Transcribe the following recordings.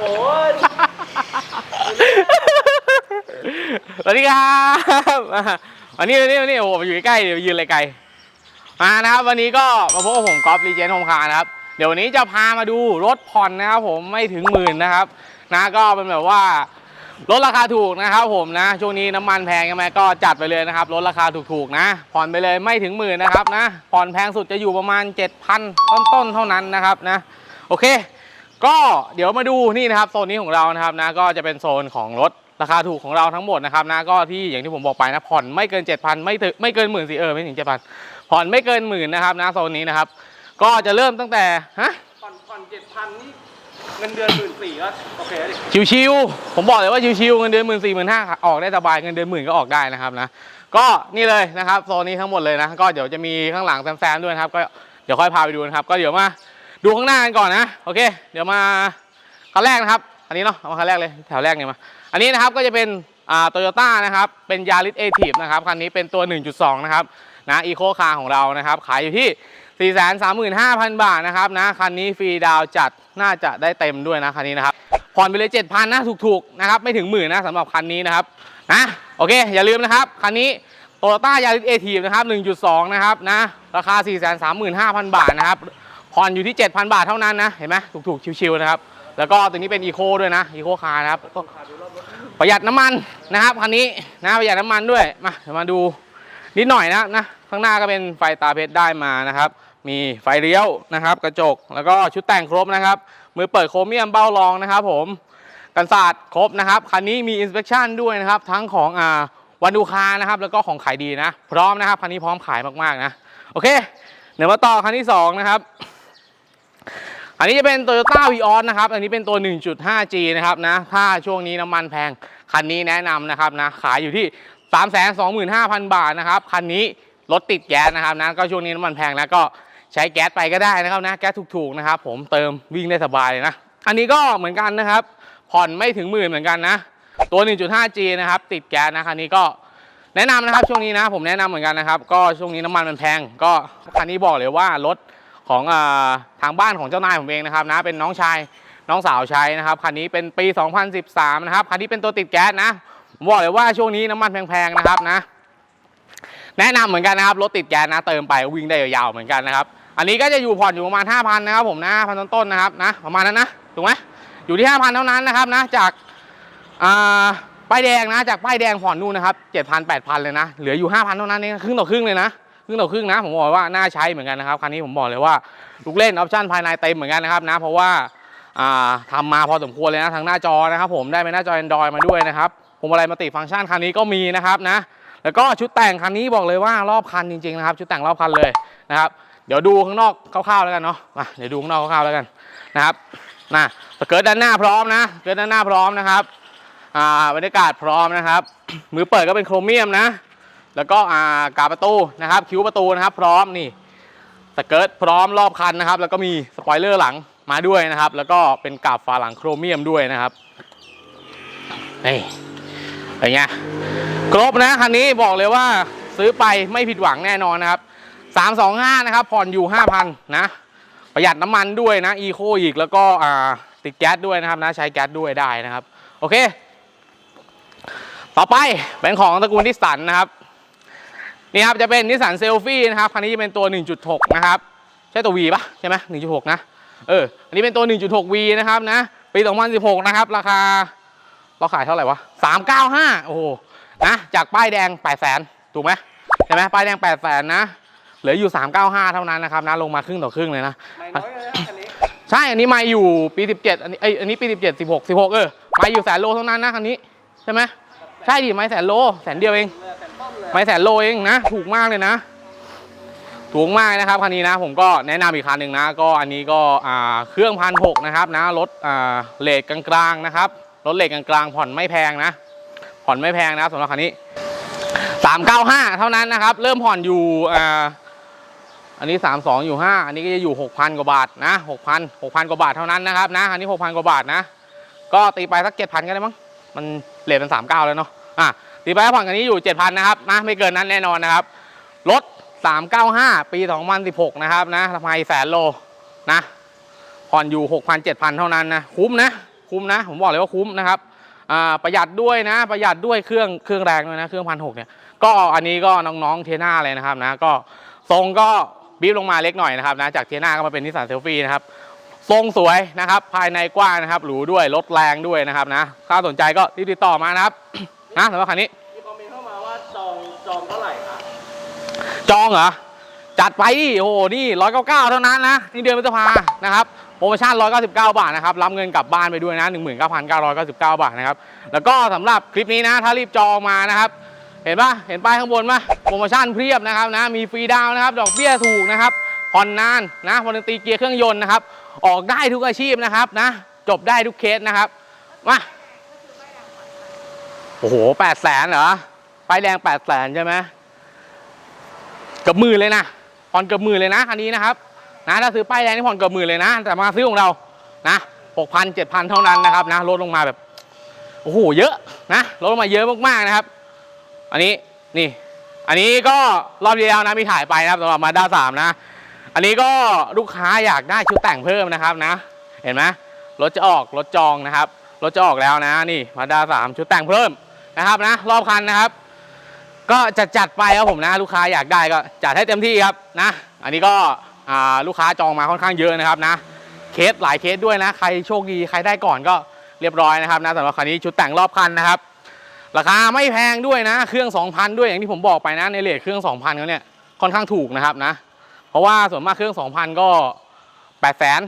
ฝนสวัสดีครับวันนี้วันนี้วันนี้โอ้โหอยู่ใกล้ๆเดี๋ยวยืนเลยไกลมานะครับ วันนี้ก็มาพบกับผมก๊อฟรีเจนโฮมคาร์นะครับ เดี๋ยววันนี้จะพามาดูรถผ่อนนะครับผมไม่ถึงหมื่นนะครับนะก็เป็นแบบว่าลดราคาถูกนะครับผมนะ ช่วงนี้น้ำมันแพงใช่ไหมก็จัดไปเลยนะครับลดราคาถูกๆนะ ผ่อนไปเลยไม่ถึงหมื่นนะครับนะผ่อนแพงสุดจะอยู่ประมาณ 7,000 ต้นๆเท่านั้นนะครับนะ โอเค ก็เดี๋ยวมาดูนี่นะครับโซนนี้ของเรานะครับนะก็จะเป็นโซนของรถราคาถูกของเราทั้งหมดนะครับนะก็ที่อย่างที่ผมบอกไปนะผ่อนไม่เกิน 7,000 ไม่ถึงไม่เกินหมื่นสิเออไม่ถึง7,000ผ่อนไม่เกินหมื่นนะครับนะโซนนี้นะครับ ก็จะเริ่มตั้งแต่ฮะผ่อนผ่อนเจ็ดพันนี่เงินเดือนหมื่นสี่ก็โอเคแล้วดิชิวๆผมบอกเลยว่าชิวๆเงินเดือนหมื่นสี่หมื่นห้าออกได้สบายเงินเดือนหมื่นก็ออกได้นะครับนะก็นี่เลยนะครับโซนนี้ทั้งหมดเลยนะก็เดี๋ยวจะมีข้างหลังแซมๆด้วยนะครับก็เดี๋ยวค่อยพาไปดูนะครับก็เดี๋ยวมา ดูข้างหน้ากันก่อนนะโอเค เดี๋ยวมาคันแรกนะครับ อันนี้เนาะเอามาคันแรกเลยแถวแรกเนี่ยมาอันนี้นะครับก็จะเป็นอ่าโตโยต้านะครับเป็นยาริสเอทีฟนะครับคันนี้เป็นตัว 1.2 นะครับนะอีโคคาร์ของเรานะครับ ขายอยู่ที่ 435,000 บาทนะครับนะคันนี้ฟรีดาวจัดน่าจะได้เต็มด้วยนะคันนี้นะครับผ่อนไปเลย 7,000นะถูกๆนะครับไม่ถึงหมื่นนะสำหรับคันนี้นะครับนะโอเค อย่าลืมนะครับคันนี้โตโยต้ายาริสเอทีฟนะครับ 1.2 นะครับนะราคา 435,000 บาทนะครับ ผ่อนอยู่ที่ 7,000 บาทเท่านั้นนะ เห็นไหมถูกๆ ชิวๆนะครับ แล้วก็ตัวนี้เป็นอีโคด้วยนะอีโคคาร์นะครับประหยัดน้ำมันนะครับคันนี้นะประหยัดน้ำมันด้วยมาเดี๋ยวมาดูนิดหน่อยนะนะข้างหน้าก็เป็นไฟตาเพชรได้มานะครับ มีไฟเลี้ยวนะครับ กระจกแล้วก็ชุดแต่งครบนะครับ มือเปิดโครเมียมเบ้ารองนะครับ ผมกันศาสตร์ครบนะครับคันนี้มีอินสเปคชั่นด้วยนะครับ ทั้งของอ่าวันดูคานะครับ แล้วก็ของขายดีนะ พร้อมนะครับคันนี้พร้อมขายมากๆนะโอเค เดี๋ยวมาต่อคันที่สองนะครับ อันนี้จะเป็น Toyota v ีออนะครับ อันนี้เป็นตัว 1.5G นะครับนะ ถ้าช่วงนี้น้ำมันแพง คันนี้แนะนำนะครับนะ ขายอยู่ที่ 325,000 บาทนะครับ คันนี้รถติดแก๊สนะครับนะ ก็ช่วงนี้น้ำมันแพงนะก็ใช้แก๊สไปก็ได้นะครับนะ แก๊สถูกๆนะครับ ผมเติมวิ่งได้สบายเลยนะ อันนี้ก็เหมือนกันนะครับ ผ่อนไม่ถึงหมื่นเหมือนกันนะ ตัว 1.5G นะครับ ติดแก๊สนะคันนี้ก็แนะนำนะครับช่วงนี้นะ ผมแนะนำเหมือนกันนะครับ ก็ช่วงนี้น้ำมันมันแพง ก็คันนี้บอกเลยว่ารถ ของอทางบ้านของเจ้านายผมเองนะครับนะเป็นน้องชายน้องสาวใช้นะครับคันนี้เป็นปี 2013 นะครับคันนี้เป็นตัวติดแก๊สนะผมบอกเลยว่าช่วงนี้น้ำมันแพงๆนะครับนะแนะนำเหมือนกันนะครับรถติดแก๊สนะเติมไปวิ่งได้ยาวๆเหมือนกันนะครับอันนี้ก็จะอยู่ผ่อนอยู่ประมาณ 5,000นะครับผมนะพันต้นๆนะครับนะประมาณนั้นนะถูกไหมอยู่ที่ 5,000 เท่านั้นนะครับนะจากป้ายแดงนะจากป้ายแดงผ่อนนู่นนะครับ7,000 8,000 เลยนะเหลืออยู่ 5,000 เท่านั้นเองครึ่งต่อครึ่งเลยนะ ครึ่งต่อครึ่งนะผมบอกว่าน่าใช้เหมือนกันนะครับคันนี้ผมบอกเลยว่าลูกเล่นออปชั่นภายในเต็มเหมือนกันนะครับนะเพราะว่าอ่าทำมาพอสมควรเลยนะทางหน้าจอนะครับผมได้เป็นหน้าจอ Android มาด้วยนะครับพวงมาลัยมัลติฟังก์ชันคันนี้ก็มีนะครับนะแล้วก็ชุดแต่งคันนี้บอกเลยว่ารอบคันจริงๆนะครับ ชุดแต่งรอบคันเลยนะครับ เดี๋ยวดูข้างนอกคร่าวๆแล้วกันเนาะมาเดี๋ยวดูข้างนอกคร่าวๆแล้วกันนะครับนะสเกิร์ตด้านหน้าพร้อมนะสเกิร์ตด้านหน้าพร้อมนะครับอ่าบรรยากาศพร้อมนะครับ มือเปิดก็เป็นโครเมียมนะ แล้วก็อ่ากาประตูนะครับ คิ้วประตูนะครับ พร้อมนี่สเกิร์ตพร้อมรอบคันนะครับ แล้วก็มีสปอยเลอร์หลังมาด้วยนะครับ แล้วก็เป็นกาบฝาหลังโครเมียมด้วยนะครับนี่เป็นไงครบนะคันนี้บอกเลยว่าซื้อไปไม่ผิดหวังแน่นอนนะครับ 325 นะครับ ผ่อนอยู่ 5,000 นะ ประหยัดน้ำมันด้วยนะอีโคอีกแล้วก็อ่าติดแก๊สด้วยนะครับนะใช้แก๊สด้วยได้นะครับ โอเค ต่อไปเป็นของตระกูลนิสสันนะครับ นี่ครับจะเป็นนิสสันเซลฟี่นะครับคันนี้จะเป็นตัว 1.6 นะครับ ใช่ตัว V ปะใช่ไหม1.6 นะ เออ อันนี้เป็นตัว 1.6 V นะครับนะ ปี 2016 นะครับ ราคา เราขายเท่าไหร่วะ 395 โอ้โห นะ จากป้ายแดง 800,000 ถูกไหมใช่ไหมป้ายแดง 800,000 นะ เหลืออยู่ 395 เท่านั้นนะครับนะ ลงมาครึ่งต่อครึ่งเลยนะไม่น้อยเลยนะคันนี้ใช่ อันนี้มาอยู่ปี 17 อันนี้เอ้ยอันนี้ปี 17 16 16 เออ มาอยู่แสนโลเท่านั้นนะคันนี้ ใช่ไหม ใช่ดิไม่แสนโล แสนเดียวเอง ไม่แสนโลเองนะ ถูกมากเลยนะ ถูกมากนะครับคันนี้นะ ผมก็แนะนำอีกคันหนึ่งนะ ก็อันนี้ก็เครื่องพันหกนะครับนะรถเลทกลางๆนะครับรถเลทกลางๆผ่อนไม่แพงนะ ผ่อนไม่แพงนะสำหรับคันนี้ 395 เท่านั้นนะครับ เริ่มผ่อนอยู่อันนี้ 32 อยู่ 5 อันนี้ก็จะอยู่ 6,000 กว่าบาทนะ 6,000 6,000 กว่าบาทเท่านั้นนะครับนะ อันนี้ 6,000 กว่าบาทนะ ก็ตีไปสัก 7,000 ก็ได้มั้ง มันเลทมัน39 แล้วเนาะ อะ ตีไปผ่อนกันนี้อยู่ 7,000 นะครับนะไม่เกินนั้นแน่นอนนะครับ รถ 395 ปี 2016 นะครับนะทำไมแสนโลนะผ่อนอยู่ 6,000 7,000 เท่านั้นนะ คุ้มนะ คุ้มนะ ผมบอกเลยว่าคุ้มนะครับอ่าประหยัดด้วยนะ ประหยัดด้วยเครื่องเครื่องแรงด้วยนะ เครื่องพันหกเนี่ย ก็อันนี้ก็น้องๆเทน่าเลยนะครับนะ ก็ทรงก็บีบลงมาเล็กหน่อยนะครับนะ จากเทน่าก็มาเป็นนิสสันเซลฟี่นะครับ ทรงสวยนะครับ ภายในกว้างนะครับ หรูด้วย รถแรงด้วยนะครับนะ ถ้าสนใจก็รีบติดต่อมานะครับ นะสำหรับคันนี้มีคอมเมนต์เข้ามาว่าจองจองเท่าไหร่ครับจองเหรอ จัดไปดิโอ้โหนี่ร้อยเก้าเก้าเท่านั้นนะนี่เดือนพฤษภานะครับโปรโมชั่นร้อยเก้าสิบเก้าบาทนะครับรับเงินกลับบ้านไปด้วยนะหนึ่งหมื่นเก้าพันเก้าร้อยเก้าสิบเก้าบาทนะครับแล้วก็สำหรับคลิปนี้นะถ้ารีบจองมานะครับเห็นปะเห็นป้ายข้างบนปะโปรโมชั่นเพียบนะครับนะมีฟรีดาวน์นะครับดอกเบี้ยถูกนะครับผ่อนนานนะวารันตีเกียร์เครื่องยนต์นะครับออกได้ทุกอาชีพนะครับนะจบได้ทุกเคสนะครับมาโอ้โหแปดแสนเหรอป้ายแดงแปดแสนใช่ไหมกือบมื่นเลยนะผ่อนกือบมื่นเลยนะคันนี้นะครับนะถ้าซื้อป้ายแดงนี่ผ่อนกือบมื่นเลยนะ แต่มาซื้อของเรานะหกพันเจ็ดพันเท่านั้นนะครับนะลดลงมาแบบโอ้โหเยอะนะลดลงมาเยอะมากๆนะครับ อันนี้นี่ อันนี้ก็รอบเดียวนะมีถ่ายไปนะครับสำหรับมาด้าสามนะ อันนี้ก็ลูกค้าอยากได้ชุดแต่งเพิ่มนะครับนะ เห็นไหมรถจะออกรถจองนะครับรถจะออกแล้วนะนี่มาด้าสามชุดแต่งเพิ่ม นะครับนะ รอบคันนะครับ ก็จะจัดไปครับผมนะ ลูกค้าอยากได้ก็จัดให้เต็มที่ครับนะ อันนี้ก็ลูกค้าจองมาค่อนข้างเยอะนะครับนะ เคสหลายเคสด้วยนะ ใครโชคดีใครได้ก่อนก็เรียบร้อยนะครับนะสำหรับคันนี้ชุดแต่งรอบคันนะครับ ราคาไม่แพงด้วยนะ เครื่อง 2,000 ด้วยอย่างที่ผมบอกไปนะในเลทเครื่อง 2,000เขาเนี่ยค่อนข้างถูกนะครับนะ เพราะว่าส่วนมากเครื่อง 2,000 ก็8แสน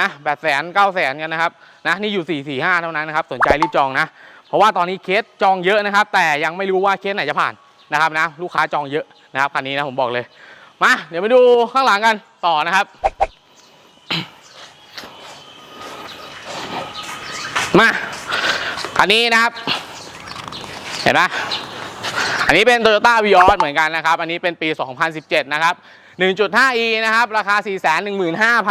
นะ8แสน9แสนกันนะครับนะนี่อยู่ 4 4 5 เท่านั้นนะครับ สนใจรีบจองนะ ราะว่าตอนนี้เคสจองเยอะนะครับ แต่ยังไม่รู้ว่าเคสไหนจะผ่านนะครับนะลูกค้าจองเยอะนะครับคันนี้นะผมบอกเลยมาเดี๋ยวไปดูข้างหลังกันต่อนะครับ มาคันนี้นะครับ เห็นไหมอันนี้เป็น Toyota v ีออเหมือนกันนะครับ อันนี้เป็นปี 2017 นะครับ 1.5e นะครับ ราคา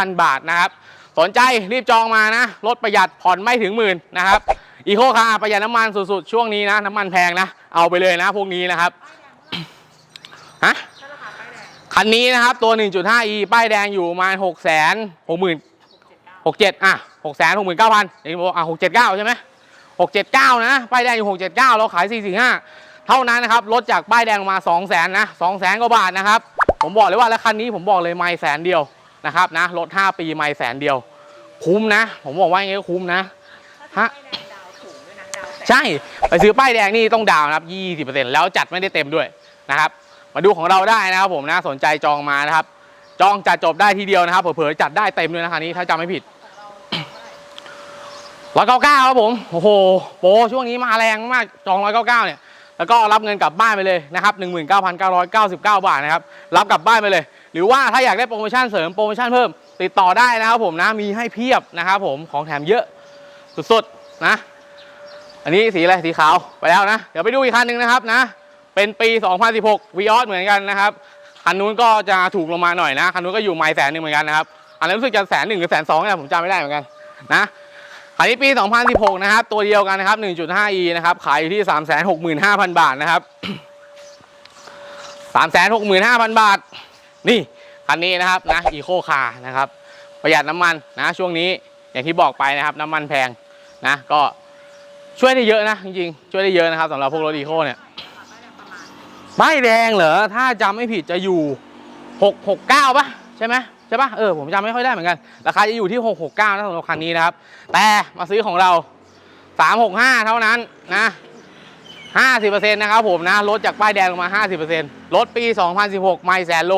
415,000 บาทนะครับ สนใจรีบจองมานะรถประหยัดผ่อนไม่ถึงหมื่นนะครับอีโคคาร์ประหยัดน้ำมันสุดๆ ช่วงนี้นะ น้ำมันแพงนะ เอาไปเลยนะ พวกนี้นะครับฮะคันนี้นะครับ ตัว 1.5e ป้ายแดงอยู่ประมาณ6 0 0 0 0 6 0 0 0 67อะ6 6 9 0 0 0เดี๋ยวบอกอะ679 ใช่ไหม679 นะ ป้ายแดงอยู่ 679 เราขาย 445 เท่านั้นนะครับลดจากป้ายแดงลงมา 2 0 0 0 0 0นะ2 0 0 0 0 0กว่าบาทนะครับ ผมบอกเลยว่าแล้วคันนี้ผมบอกเลยไม่แสนเดียว นะครับนะลด5ปีไม่แสนเดียว คุ้มนะ ผมบอกว่าอย่างงี้ก็คุ้มนะฮะดาวถูกด้วยนะดาวแสนใช่ไปซื้อป้ายแดงนี่ต้องดาวน์นะครับ 20%แล้วจัดไม่ได้เต็มด้วยนะครับ มาดูของเราได้นะครับผมนะสนใจจองมานะครับ จองจัดจบได้ทีเดียวนะครับเผลอๆจัดได้เต็มด้วยนะคันนี้ถ้าจำไม่ผิดร้อยเก้าเก้าครับผมโอ้โหโปรช่วงนี้มาแรงมากจองร้อยเก้าเก้าเนี่ยแล้วก็รับเงินกลับบ้านไปเลยนะครับหนึ่งหมื่นเก้าพันเก้าร้อยเก้าสิบเก้าบาทนะครับรับกลับบ้านไปเลย หรือว่าถ้าอยากได้โปรโมชั่นเสริมโปรโมชั่นเพิ่ม ติดต่อได้นะครับผมนะมีให้เพียบนะครับผมของแถมเยอะสุดๆนะ อันนี้สีอะไรสีขาวไปแล้วนะ เดี๋ยวไปดูอีกคันหนึ่งนะครับนะ เป็นปี 2016 v ีออสเหมือนกันนะครับคันนู้นก็จะถูกลงมาหน่อยนะคันนู้นก็อยู่ไม่แสนหนึ่งเหมือนกันนะครับอันนั้นรู้สึกจะแสนหนึ่งหรือแสนสองเนี่ยผมจำไม่ได้เหมือนกันนะคันนี้ปี 2016 นะครับ ตัวเดียวกันนะครับ 1.5e นะครับขายอยู่ที่ 365,000 บาทนะครับ 365,000 บาท นี่คันนี้นะครับนะอีโคคาร์นะครับ ประหยัดน้ำมันนะ ช่วงนี้อย่างที่บอกไปนะครับน้ำมันแพงนะก็ช่วยได้เยอะนะจริงๆช่วยได้เยอะนะครับสำหรับพวกรถอีโคเนี่ยป้ายแดงเหรอถ้าจำไม่ผิดจะอยู่ 669ป่ะใช่ไหมใช่ป่ะเออผมจำไม่ค่อยได้เหมือนกันราคาจะอยู่ที่ 669นะสำหรับคันนี้นะครับ แต่มาซื้อของเรา 365 เท่านั้นนะ50%นะครับผมนะลดจากป้ายแดงลงมา 50%ลดปี 2016 ไม่แสนโล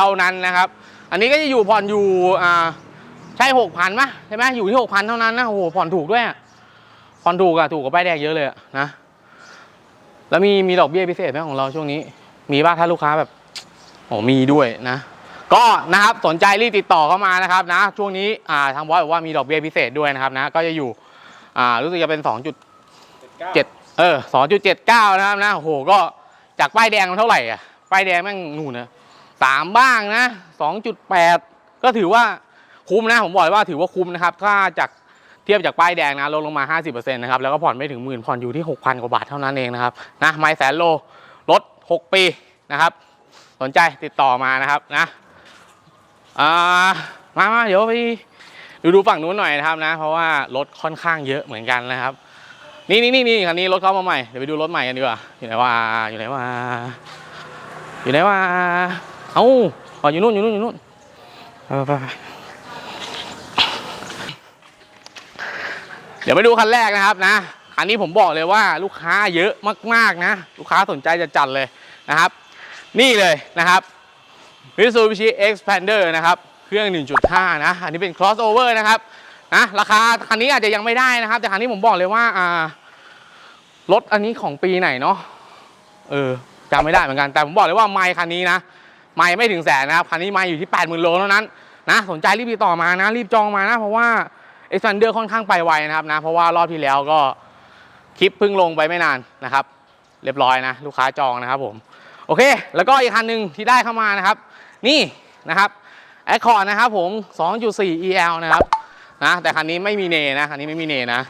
ท่านั้นนะครับ อันนี้ก็จะอยู่ผ่อนอยู่อ่าใช่6,000ป่ะใช่ไหมอยู่ที่6,000เท่านั้นนะโอ้โหผ่อนถูกด้วยอะผ่อนถูกอะถูกกว่าป้ายแดงเยอะเลยอะนะแล้วมีมีดอกเบี้ยพิเศษไหมของเราช่วงนี้ มีบ้างถ้าลูกค้าแบบโอ้มีด้วยนะ ก็นะครับสนใจรีบติดต่อเข้ามานะครับนะ ช่วงนี้อ่าทางบอสบอกว่ามีดอกเบี้ยพิเศษด้วยนะครับนะ ก็จะอยู่อ่ารู้สึกจะเป็น2.7เออ2.79นะครับนะโอ้โหก็จากป้ายแดงมันเท่าไหร่อะป้ายแดงแม่งนู่นนะ สามบ้างนะ2.8ก็ถือว่าคุ้มนะ ผมบอกเลยว่าถือว่าคุ้มนะครับ ถ้าจากเทียบจากป้ายแดงนะลดลงมา 50%นะครับ แล้วก็ผ่อนไม่ถึงหมื่นผ่อนอยู่ที่ 6,000 กว่าบาทเท่านั้นเองนะครับ นะไมล์แสนโลลด6ปีนะครับ สนใจติดต่อมานะครับนะอ่ามามาเดี๋ยวไปดูดูฝั่งนู้นหน่อยนะครับนะ เพราะว่ารถค่อนข้างเยอะเหมือนกันนะครับ นี่นี่นี่นี่คันนี้รถเข้ามาใหม่ เดี๋ยวไปดูรถใหม่กันดีกว่า อยู่ไหนวะ อยู่ไหนวะ อยู่ไหนวะ เอ้าอ๋ออยู่นู่นอยู่นู่นอยู่นู่นไปไปไปเดี๋ยวไปดูคันแรกนะครับนะคันนี้ผมบอกเลยว่าลูกค้าเยอะมากๆนะ ลูกค้าสนใจจะจัดเลยนะครับ นี่เลยนะครับ Mitsubishi Xpander นะครับ เครื่อง 1.5 นะ อันนี้เป็น crossover นะครับนะราคาคันนี้อาจจะยังไม่ได้นะครับ แต่คันนี้ผมบอกเลยว่าอ่ารถอันนี้ของปีไหนเนาะเออจำไม่ได้เหมือนกันแต่ผมบอกเลยว่าไมค์คันนี้นะ ไมค์ไม่ถึงแสนนะครับคันนี้ไมค์อยู่ที่ 80,000 โลเท่านั้นนะสนใจรีบติดต่อมานะ รีบจองมานะ เพราะว่า Xpander ค่อนข้างไปไวนะครับนะ เพราะว่ารอบที่แล้วก็คลิปเพิ่งลงไปไม่นานนะครับ เรียบร้อยนะ ลูกค้าจองนะครับผมโอเค แล้วก็อีกคันหนึ่งที่ได้เข้ามานะครับ นี่นะครับ Accord นะครับผม 2.4 EL นะครับนะแต่คันนี้ไม่มีเนนะคันนี้ไม่มีเนนะ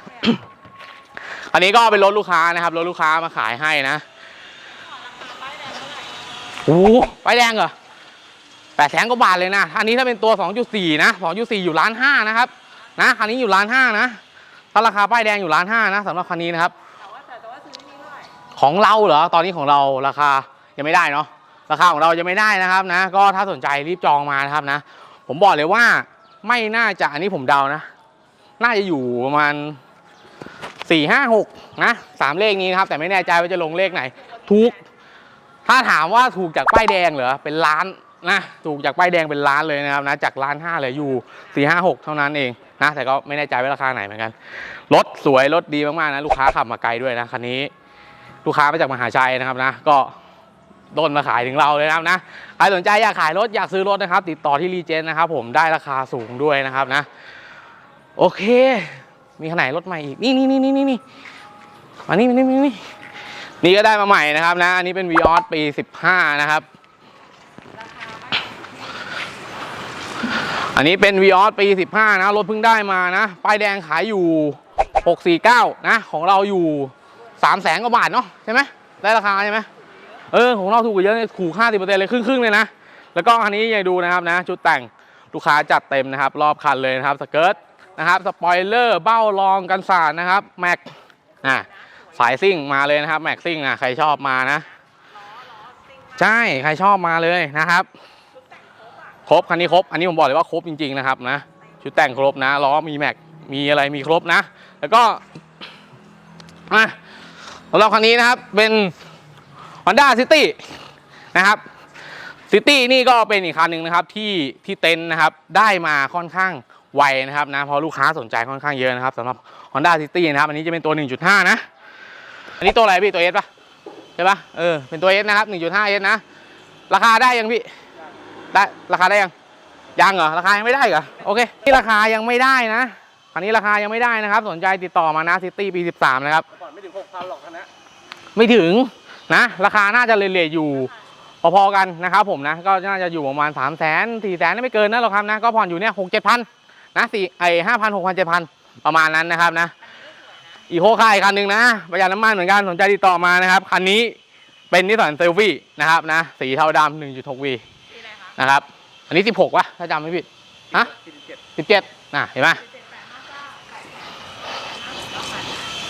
อันนี้ก็เป็นรถลูกค้านะครับรถลูกค้ามาขายให้นะ โอ้โหป้ายแดงเหรอแปดแสนกว่าบาทเลยนะอันนี้ถ้าเป็นตัว 2.4 นะ 2.4 อยู่ล้านห้านะครับ นะคันนี้อยู่ล้านห้านะ ถ้าราคาป้ายแดงอยู่ล้านห้านะสำหรับคันนี้นะครับ ของเราเหรอ ตอนนี้ของเราราคายังไม่ได้เนาะ ราคาของเรายังไม่ได้นะครับนะ ก็ถ้าสนใจรีบจองมานะครับนะ ผมบอกเลยว่าไม่น่าจะ อันนี้ผมเดานะ น่าจะอยู่ประมาณสี่ห้าหกนะสามเลขนี้นะครับ แต่ไม่แน่ใจว่าจะลงเลขไหนถูก ถ้าถามว่าถูกจากป้ายแดงเหรอเป็นล้านนะถูกจากป้ายแดงเป็นล้านเลยนะครับนะจากล้านห้าเลยอยู่สี่ห้าหกเท่านั้นเองนะแต่ก็ไม่แน่ใจว่าราคาไหนเหมือนกันรถสวยรถดีมากๆนะลูกค้าขับมาไกลด้วยนะคันนี้ ลูกค้ามาจากมหาชัยนะครับนะ ก็โดนมาขายถึงเราเลยนะครับนะใครสนใจอยากขายรถอยากซื้อรถนะครับ ติดต่อที่รีเจนนะครับ ผมได้ราคาสูงด้วยนะครับนะ โอเค มีขนาดรถใหม่อีกนี่นี่นี่นี่นี่นี่มานี่มานี่มานี่ นี่ก็ได้มาใหม่นะครับนะ อันนี้เป็น v ีออสปี 15 นะครับ อันนี้เป็น v ีออสปี 15 นะ รถเพิ่งได้มานะ ป้ายแดงขายอยู่ 649 นะ ของเราอยู่ 3 แสนกว่าบาทเนาะใช่ไหม ได้ราคาใช่ไหม เออ ของเราถูกกว่าเยอะเลยถูก 50%เลยครึ่งๆเลยนะ แล้วก็อันนี้ยังดูนะครับนะ ชุดแต่งลูกค้าจัดเต็มนะครับ รอบคันเลยนะครับ สเกิร์ตนะครับ สปอยเลอร์ เบ้ารองกันสาดนะครับ แม็ก อะ สายซิ่งมาเลยนะครับแม็กซิ่งอะใครชอบมานะ ใช่ใครชอบมาเลยนะครับ ครบคันนี้ครบ อันนี้ผมบอกเลยว่าครบจริงๆนะครับนะชุดแต่งครบนะล้อมีแม็กมีอะไรมีครบนะ แล้วก็อะสำหรับคันนี้นะครับเป็น Honda City นะครับ City นี่ก็เป็นอีกคันหนึ่งนะครับที่ที่เต็นนะครับได้มาค่อนข้างไวนะครับนะเพราะลูกค้าสนใจค่อนข้างเยอะนะครับสำหรับ Honda City นะครับ อันนี้จะเป็นตัว 1.5 นะ อันนี้ตัวอะไรพี่ตัว S ป่ะใช่ป่ะเออเป็นตัว S นะครับ1.5 S นะ ราคาได้ยังพี่ได้ราคาได้ยังยังเหรอราคายังไม่ได้เหรอโอเคนี่ราคายังไม่ได้นะคันนี้ราคายังไม่ได้นะครับ สนใจติดต่อมานะ City ปี13นะครับก่อนไม่ถึงหกพันหรอกคันนี้ไม่ถึงนะ ราคาน่าจะเลทๆอยู่พอๆกันนะครับผมนะก็น่าจะอยู่ประมาณ3 0 0 0 0 0 4 0 0 0 0ไม่เกินนะหรอกครับนะก็ผ่อนอยู่เนี่ยหกเจ็ดพันนะสี่ไอห้าพันหกพันเจ็ดพันประมาณนั้นนะครับนะ อีโคคายคันหนึ่งนะประหยัดน้ำมันเหมือนกันสนใจติดต่อมานะครับ คันนี้เป็นนิสสันเซลฟี่นะครับนะสีเทาดำ1.6 V ปีไหนคะนะครับ อันนี้16วะถ้าจำไม่ผิดฮะสี่เจ็ดนะเห็นไหมเจ็ดแปดห้าเก้าไก่แล้วขาย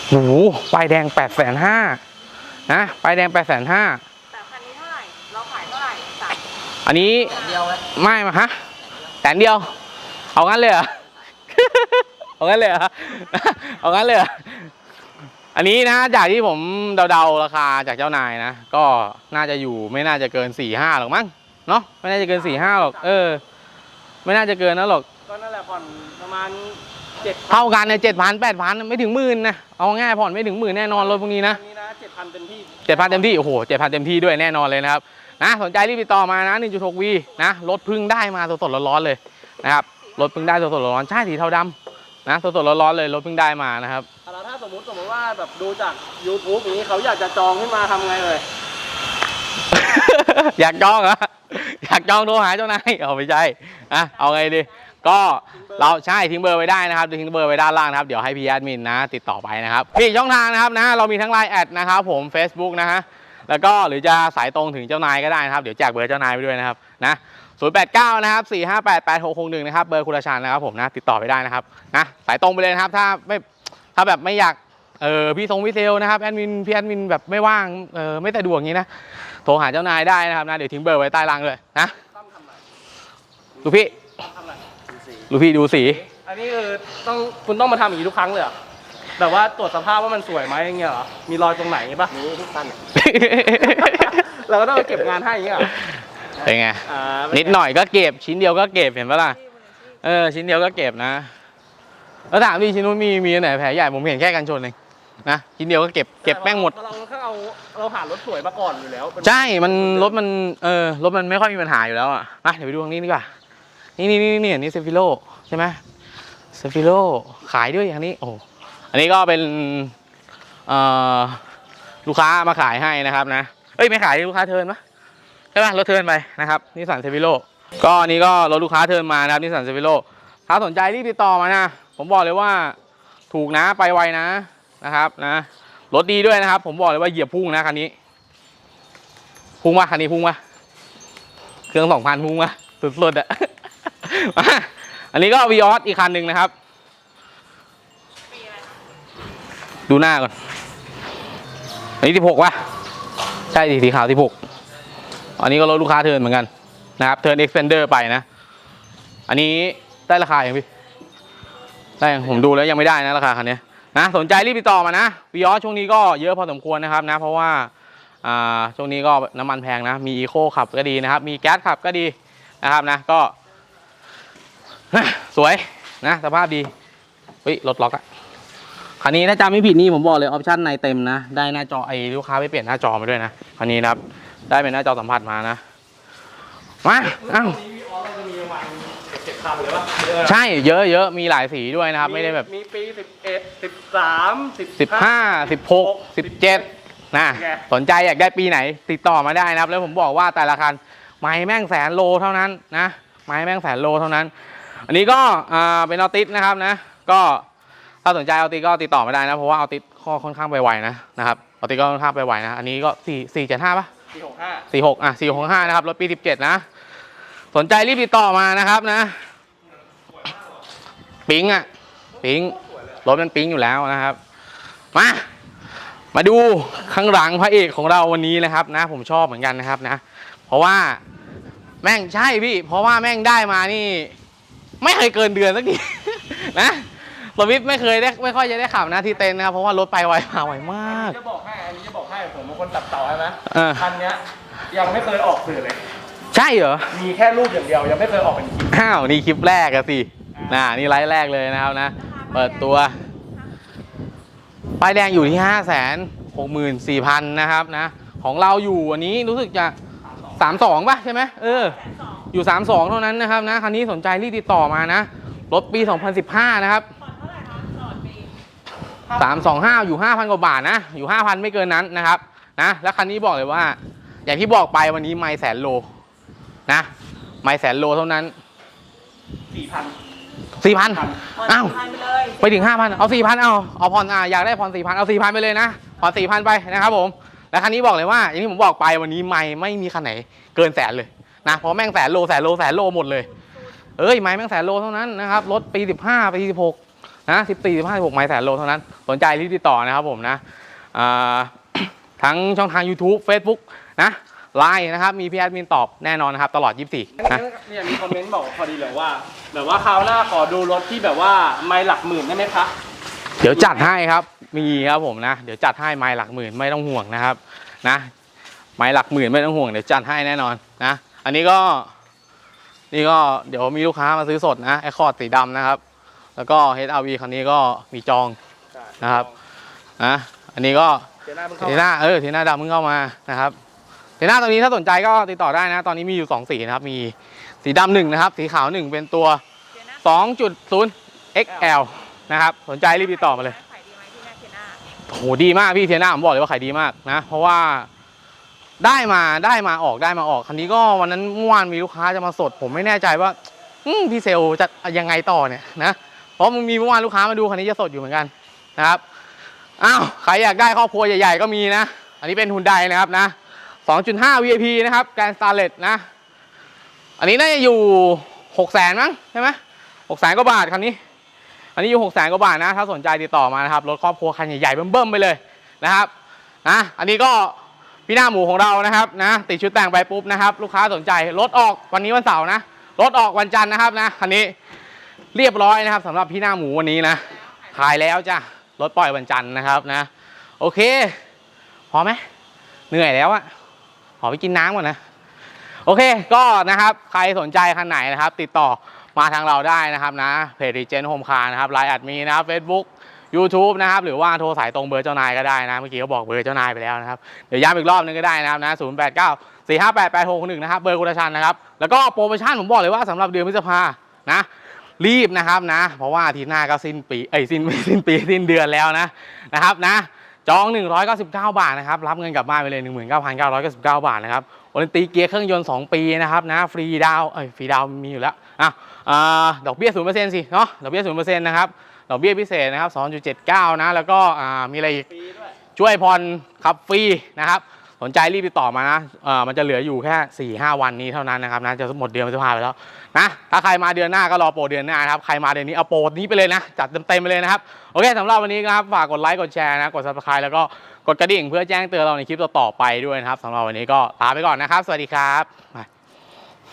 โอ้โหป้ายแดง8 5 0 0 0นะป้ายแดง8 5 0 0 0แต่คันนี้เท่าไหร่เราขายเท่าไหร่สามอันนี้เดียวไม่มาฮะแสนเดียว เอางั้นเลยเหรอ เอางั้นเลยเหรอเอางั้นเลยเหรออันนี้นะจากที่ผมเดาๆราคาจากเจ้านายนะ ก็น่าจะอยู่ไม่น่าจะเกินสี่ห้าหรอกมั้งเนาะไม่น่าจะเกินสี่ห้าหรอกเออ ไม่น่าจะเกินนะหรอกก็นั่นแหละผ่อนประมาณเจ็ดเท่ากันเนี่ยเจ็ดพันแปดพันไม่ถึงหมื่นนะเอาง่ายผ่อนไม่ถึงหมื่นแน่นอนรถพวกนี้นะคันนี้นะเจ็ดพันเต็มที่เจ็ดพันเต็มที่โอ้โหเจ็ดพันเต็มที่ด้วยแน่นอนเลยนะครับนะสนใจรีบติดต่อมานะ 1.6V นะรถเพึ่งได้มาสดๆร้อนๆเลยนะครับรถเพึ่งได้สดๆร้อนๆใช่สีเทาดำ นะสดๆร้อนๆเลยรถเพึ่งได้มานะครับแล้วถ้าสมมติสมมติว่าแบบดูจาก YouTube อย่างนี้เขาอยากจะจองขึ้นมาทำไงเลย อยากจองเหรออยากจองโทรหาเจ้านายเอาไม่ใช่อะเอาไงดี ก็เราใช่ทิ้งเบอร์ไว้ได้นะครับทิ้งเบอร์ไว้ด้านล่างนะครับเดี๋ยวให้พี่แอดมินนะ ติดต่อไปนะครับมีอีกช่องทางนะครับนะ เรามีทั้งไลน์แอดนะครับผม Facebook นะฮะแล้วก็หรือจะสายตรงถึงเจ้านายก็ได้นะครับ เดี๋ยวแจกเบอร์เจ้านายไปด้วยนะครับนะ 089 นะครับ 458 8661 นะครับ เบอร์คุณราชานนะครับผมนะ ติดต่อไปได้นะครับ นะ สายตรงไปเลยนะครับ ถ้าไม่ ถ้าแบบไม่อยาก เออพี่ทรงพี่เซลนะครับ แอดมิน พี่แอดมินแบบไม่ว่าง เออไม่สะดวกอย่างนี้นะ โทรหาเจ้านายได้นะครับนะ เดี๋ยวทิ้งเบอร์ไว้ใต้ล่างเลยนะต้องทำอะไรลูกพี่ต้องทำอะไรดูสีลูกพี่ดูสี อันนี้คือต้องคุณต้องมาทำอย่างนี้ทุกครั้งเลยเหรอแบบว่าตรวจสภาพว่ามันสวยไหมอย่างเงี้ยเหรอ มีรอยตรงไหนปะมีทุกตัน เราก็ต้องไปเก็บงานให้อย่างเงี้ยเหรอ เป็นไง อ่านิดหน่อยก็เก็บชิ้นเดียวก็เก็บเห็นปะล่ะ เออ ชิ้นเดียวก็เก็บนะ แล้วถามดิชิ้นนู้นมีมีอันไหนแผลใหญ่ผมเห็นแค่กันชนเองนะชิ้นเดียวก็เก็บเก็บแม่งหมด เราแค่เอาเราหารถสวยมาก่อนอยู่แล้วเป็นใช่ มันรถมันเออรถมันไม่ค่อยมีปัญหาอยู่แล้วอะมาเดี๋ยวไปดูทางนี้ดีกว่า นี่นี่นี่นี่อันนี่เซฟิโลใช่ไหมเซฟิโลขายด้วยอย่างนี้ โอ้โหอันนี้ก็เป็นเอ่อลูกค้ามาขายให้นะครับนะ เอ้ยไม่ขายลูกค้าเทิร์นปะ ใช่ปะรถเทินไปนะครับนิสสันเซฟิโลก็อันนี้ก็รถลูกค้าเทินมานะครับนิสสันเซฟิโลถ้าสนใจรีบติดต่อมานะ ผมบอกเลยว่าถูกนะไปไวนะนะครับนะรถดีด้วยนะครับ ผมบอกเลยว่าเหยียบพุ่งนะคันนี้ พุ่งวะคันนี้พุ่งวะเครื่องสองพันพุ่งวะสุดๆอะอันนี้ก็วีออสอีกคันหนึ่งนะครับ ดูหน้าก่อน อันนี้สิบหกวะใช่สีขาวสิบหก อันนี้ก็รถลูกค้าเทินเหมือนกันนะครับเทินเอ็กซ์เพนเดอร์ไปนะ อันนี้ได้ราคาอย่างพี่ได้ผมดูแล้วยังไม่ได้นะราคาคันนี้นะสนใจรีบติดต่อมานะวีออช่วงนี้ก็เยอะพอสมควรนะครับนะ เพราะว่าอ่าช่วงนี้ก็น้ำมันแพงนะ มีอีโคขับก็ดีนะครับ มีแก๊สขับก็ดีนะครับนะก็สวยนะสภาพดีเฮ้ยรถล็อกอะคันนี้ถ้าจำไม่ผิดนี่ผมบอกเลยออปชั่นในเต็มนะ ได้หน้าจอไอ้ลูกค้าไปเปลี่ยนหน้าจอมาด้วยนะคันนี้นะครับ ได้เป็นหน้าจอสัมผัสมานะ มาเอ้านี้วีออสเราจะมีประมาณเจ็ดคันเลยปะเยอะนะใช่เยอะเยอะมีหลายสีด้วยนะครับ ไม่ได้แบบมีปีสิบเอ็ดสิบสามสิบสิบห้าสิบหกสิบเจ็ดนะไงสนใจอยากได้ปีไหน ติดต่อมาได้นะครับ แล้วผมบอกว่าแต่ละคันไม้แม่งแสนโลเท่านั้นนะไม้แม่งแสนโลเท่านั้น อันนี้ก็อ่าเป็นออติสนะครับนะ ก็ถ้าสนใจออติสก็ติดต่อมาได้นะ เพราะว่าออติสข้อค่อนข้างไปไวนะนะครับออติสก็ค่อนข้างไปไวนะ อันนี้ก็สี่สี่เจ็ดห้าปะ ปีหกห้าสี่หกอะสี่หกห้านะครับรถปีสิบเจ็ดนะ สนใจรีบติดต่อมานะครับนะ ปิ๊งอะ ปิ๊งรถมันปิ๊งอยู่แล้วนะครับ มา มาดูข้างหลังพระเอกของเราวันนี้นะครับนะ ผมชอบเหมือนกันนะครับนะ เพราะว่าแม่งใช่พี่ เพราะว่าแม่งได้มานี่ ไม่เคยเกินเดือนสักทีนะ รถวิทย์ไม่เคยได้ไม่ค่อยจะได้ขับนะที่เต็นท์นะครับเพราะว่ารถไปไวมาไวมาก จะบอกให้ อันนี้จะบอกให้ผมเป็นคนตัดต่อใช่ไหมเออ คันเนี้ยยังไม่เคยออกสื่อเลย ใช่เหรอมีแค่รูปอย่างเดียวยังไม่เคยออกเป็นคลิปอ้าวนี่คลิปแรกอะสิน่านี่ไลฟ์แรกเลยนะครับนะ เปิดตัวป้ายแดงอยู่ที่ห้าแสนหกหมื่นสี่พันนะครับนะ ของเราอยู่อันนี้รู้สึกจะสามสองป่ะใช่ไหมเออ อยู่สามสองเท่านั้นนะครับนะคันนี้สนใจรีบติดต่อมานะรถปี 2015 นะครับ ผ่อนเท่าไหร่คะตลอดปี สามสองห้าอยู่ห้าพันกว่าบาทนะ อยู่ห้าพันไม่เกินนั้นนะครับ นะ แล้วคันนี้บอกเลยว่า อย่างที่บอกไปวันนี้ไม่แสนโล นะ ไม่แสนโลเท่านั้นสี่พันสี่พันผ่อนอ้าวพันไปเลยไปถึงห้าพันเอาสี่พันเอาเอาผ่อนอะอยากได้ผ่อนสี่พันเอาสี่พันไปเลยนะผ่อนสี่พันไปนะครับผม แล้วคันนี้บอกเลยว่า อย่างที่ผมบอกไปวันนี้ไม่ไม่มีคันไหนเกินแสนเลยนะเพราะแม่งแสนโลแสนโลแสนโลหมดเลย เอ้ยไม่แม่งแสนโลเท่านั้นนะครับรถปีสิบห้าปีสิบหก นะสิบสี่สิบห้าสิบหกไม่แสนโลเท่านั้น สนใจรีบติดต่อนะครับผมนะอ่าทั้งช่องทาง YouTube Facebook นะไลน์นะครับ มีพี่แอดมินตอบแน่นอนนะครับ ตลอด 24นะเนี่ยมีคอมเมนต์บอกพอดีเลยว่า แบบว่าคราวหน้าขอดูรถที่แบบว่าไม่หลักหมื่นได้ไหมคะเดี๋ยวจัดให้ครับ มีครับผมนะ เดี๋ยวจัดให้ไม้หลักหมื่นไม่ต้องห่วงนะครับนะไม้หลักหมื่นไม่ต้องห่วงเดี๋ยวจัดให้แน่นอนนะ อันนี้ก็นี่ก็เดี๋ยวมีลูกค้ามาซื้อสดนะไอคอร์ดสีดำนะครับ แล้วก็ HRV คันนี้ก็มีจองนะครับนะอันนี้ก็เดี๋ยวหน้าเพิ่งเข้าทีหน้าเออทีหน้าดำเพิ่งเข้ามานะครับทีหน้าตรงนี้ถ้าสนใจก็ติดต่อได้นะ ตอนนี้มีอยู่สองสีนะครับ มีสีดำหนึ่งนะครับ สีขาวหนึ่งเป็นตัวเทียน่า2.0 XL นะครับ สนใจรีบติดต่อมาเลยขายดีไหมที่แม่เทียน่าโหดีมากพี่เทียน่าผมบอกเลยว่าขายดีมากนะ เพราะว่าได้มาได้มาออกได้มาออกคันนี้ก็วันนั้นเมื่อวานมีลูกค้าจะมาสด ผมไม่แน่ใจว่าอืมพี่เซลจะยังไงต่อเนี่ยนะเพ ราะมันมีเมื่อวานลูกค้ามาดูคันนี้จะสดอยู่เหมือนกันนะครับอ้าวใครอยากได้ครอบครัวใหญ่ๆก็มีนะ อันนี้เป็นฮุนไดนะครับนะ 2.5 VIP นะครับแกรนสตาร์เลตนะ อันนี้น่าจะอยู่หกแสนมั้งใช่ไหมหกแสนกว่าบาทคันนี้ อันนี้อยู่หกแสนกว่าบาทนะ ถ้าสนใจติดต่อมานะครับรถครอบครัวคันใหญ่ๆเบิ่มๆไปเลยนะครับนะอันนี้ก็พี่หน้าหมูของเรานะครับนะติดชุดแต่งไปปุ๊บนะครับ ลูกค้าสนใจรถออกวันนี้วันเสาร์นะรถออกวันจันทร์นะครับนะคันนี้ เรียบร้อยนะครับสำหรับพี่หน้าหมูวันนี้นะ ขายแล้วจ้ะรถปล่อยวันจันทร์นะครับนะ โอเค พอไหมเหนื่อยแล้วอะขอไปกินน้ำก่อนนะ โอเคก็นะครับ ใครสนใจคันไหนนะครับ ติดต่อมาทางเราได้นะครับนะเพจรีเจนโฮมคาร์นะครับไลน์แอดมีนะครับ Facebook YouTube นะครับหรือว่าโทรสายตรงเบอร์เจ้านายก็ได้นะ เมื่อกี้เขาบอกเบอร์เจ้านายไปแล้วนะครับ เดี๋ยวย้ำอีกรอบนึงก็ได้นะครับนะ0 8 9 4 5 8 8 6 1นะครับเบอร์กุลชันนะครับ แล้วก็โปรโมชั่นผมบอกเลยว่าสำหรับเดือนพฤษภานะ รีบนะครับนะ เพราะว่าอาทิตย์หน้าก็สิ้นปีเอ้ยสิ้นสิ้นปีสิ้นเดือนแล้วนะนะครับนะจอง 199 บาทนะครับ รับเงินกลับบ้านไปเลย 19,999 บาทนะครับโอลินตีเกียร์เครื่องยนต์ 2 ปีนะครับนะ ฟรีดาวเอ้ย ฟรีดาวมีอยู่แล้ว อะอ่าดอกเบี้ย 0%สิเนาะ ดอกเบี้ย 0%นะครับ ดอกเบี้ยพิเศษนะครับ 2.79 นะ แล้วก็อ่ามีอะไรอีกฟรีด้วยช่วยผ่อนขับฟรีนะครับ สนใจรีบติดต่อมานะเออมันจะเหลืออยู่แค่4 5วันนี้เท่านั้นนะครับนะจะหมดเดือนพฤษภาไปแล้วนะถ้าใครมาเดือนหน้าก็รอโปรเดือนหน้านครับใครมาเดือนนี้เอาโปรนี้ไปเลยนะ จัดเต็มๆไปเลยนะครับโอเคสำหรับวันนี้นะครับฝากกดไลค์กดแชร์นะกดซับสไครต์แล้วก็กดกระดิ่งเพื่อแจ้งเตือนเราในคลิปต่อๆไปด้วยนะครับสำหรับวันนี้ก็ลาไปก่อนนะครับ สวัสดีครับ